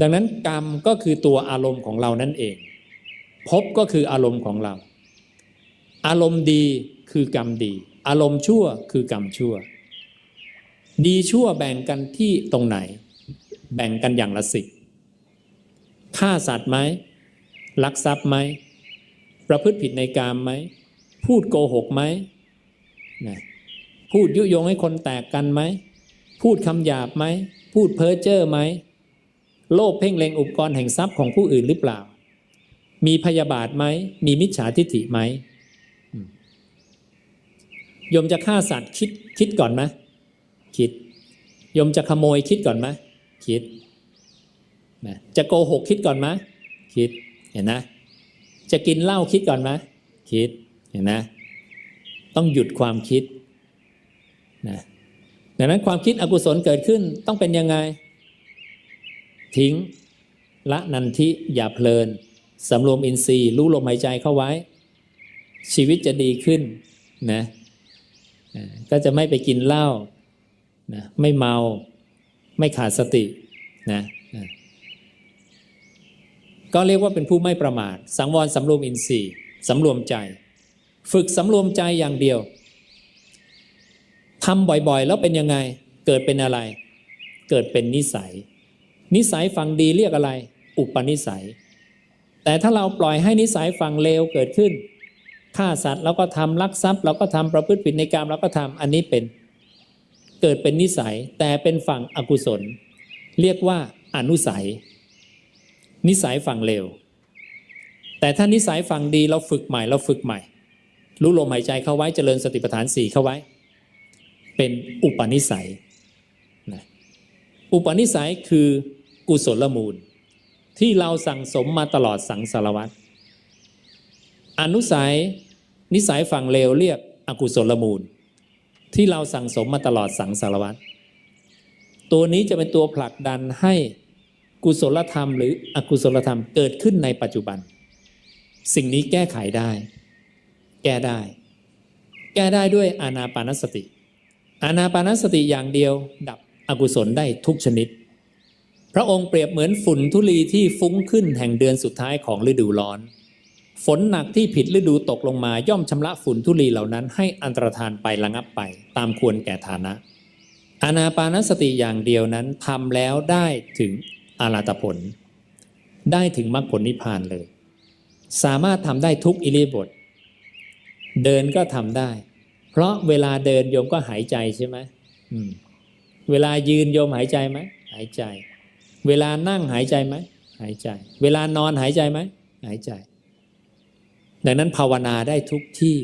ดังนั้นกรรมก็คือตัวอารมณ์ของเรานั่นเองภพก็คืออารมณ์ของเรา อารมณ์ดีคือกรรมดี อารมณ์ชั่วคือกรรมชั่ว ดีชั่วแบ่งกันที่ตรงไหน แบ่งกันอย่างละสิบฆ่าสัตว์ไหมลักทรัพย์ไหมประพฤติผิดในกามไหมพูดโกหกไหมนะพูดยุยงให้คนแตกกันไหม พูดคำหยาบไหม พูดเพ้อเจ้อไหม โลภเพ่งเล็งอุปกรณ์แห่งทรัพย์ของผู้อื่นหรือเปล่า มีพยาบาทไหม มีมิจฉาทิฏฐิไหมอืมโยมจะฆ่าสัตว์คิดคิดก่อนไหมคิดยมจะขโมยคิดก่อนไหมคิดนะจะโกหกคิดก่อนไหมคิดเห็นนะ จะกินเหล้าคิดก่อนไหมคิดเห็นนะ ต้องหยุดความคิดนะดังนั้นความคิดอกุศลเกิดขึ้นต้องเป็นยังไง ทิ้ง ละนันทิอย่าเพลินสำรวมอินทรีย์รู้ลมหายใจเข้าไว้ ชีวิตจะดีขึ้นนะก็จะไม่ไปกินเหล้านะไม่เมาไม่ขาดสตินะก็เรียกว่าเป็นผู้ไม่ประมาท สังวรสำรวมอินทรีย์สำรวมใจ ฝึกสำรวมใจอย่างเดียวทำบ่อยๆ แล้วเป็นยังไง เกิดเป็นอะไร เกิดเป็นนิสัย นิสัยฝั่งดีเรียกอะไร อุปนิสัย แต่ถ้าเราปล่อยให้นิสัยฝั่งเลวเกิดขึ้นฆ่าสัตว์เราก็ทำลักทรัพย์เราก็ทำประพฤติผิดในกรรมเราก็ทำอันนี้เป็นเกิดเป็นนิสัยแต่เป็นฝั่งอกุศล เรียกว่าอนุสัย นิสัยฝั่งเลวแต่ถ้านิสัยฝั่งดีเราฝึกใหม่เราฝึกใหม่ รู้ลมหายใจเข้าไว้เจริญสติปัฏฐานสี่เข้าไว้ เป็นอุปนิสัยนะอุปนิสัยคือ กุศลมูล ที่เราสั่งสมมาตลอดสังสารวัตรอนุสัย นิสัยฝั่งเลวเรียกอกุศลมูล ที่เราสั่งสมมาตลอดสังสารวัตรตัวนี้จะเป็นตัวผลักดันให้กุศลธรรม หรืออกุศลธรรมเกิดขึ้นในปัจจุบัน สิ่งนี้แก้ไขได้ แก้ได้ แก้ได้ด้วยอานาปานสติ อานาปานสติอย่างเดียวดับอกุศลได้ทุกชนิด พระองค์เปรียบเหมือนฝุ่นทุลีที่ฟุ้งขึ้นแห่งเดือนสุดท้ายของฤดูร้อน ฝนหนักที่ผิดฤดูตกลงมาย่อมชำระฝุ่นทุลีเหล่านั้น ให้อันตรธานไประงับไป ตามควรแก่ฐานะ อานาปานสติอย่างเดียวนั้นทำแล้วได้ถึงอาราตผล ได้ถึงมรรคผลนิพพานเลย สามารถทำได้ทุกอิริบถเดินก็ทำได้ เพราะเวลาเดินโยมก็หายใจใช่ไหมมเวลายืนโยมหายใจไหมหายใจ เวลานั่งหายใจไหมหายใจ เวลานอนหายใจไหมหายใจ ดังนั้นภาวนาได้ทุกที่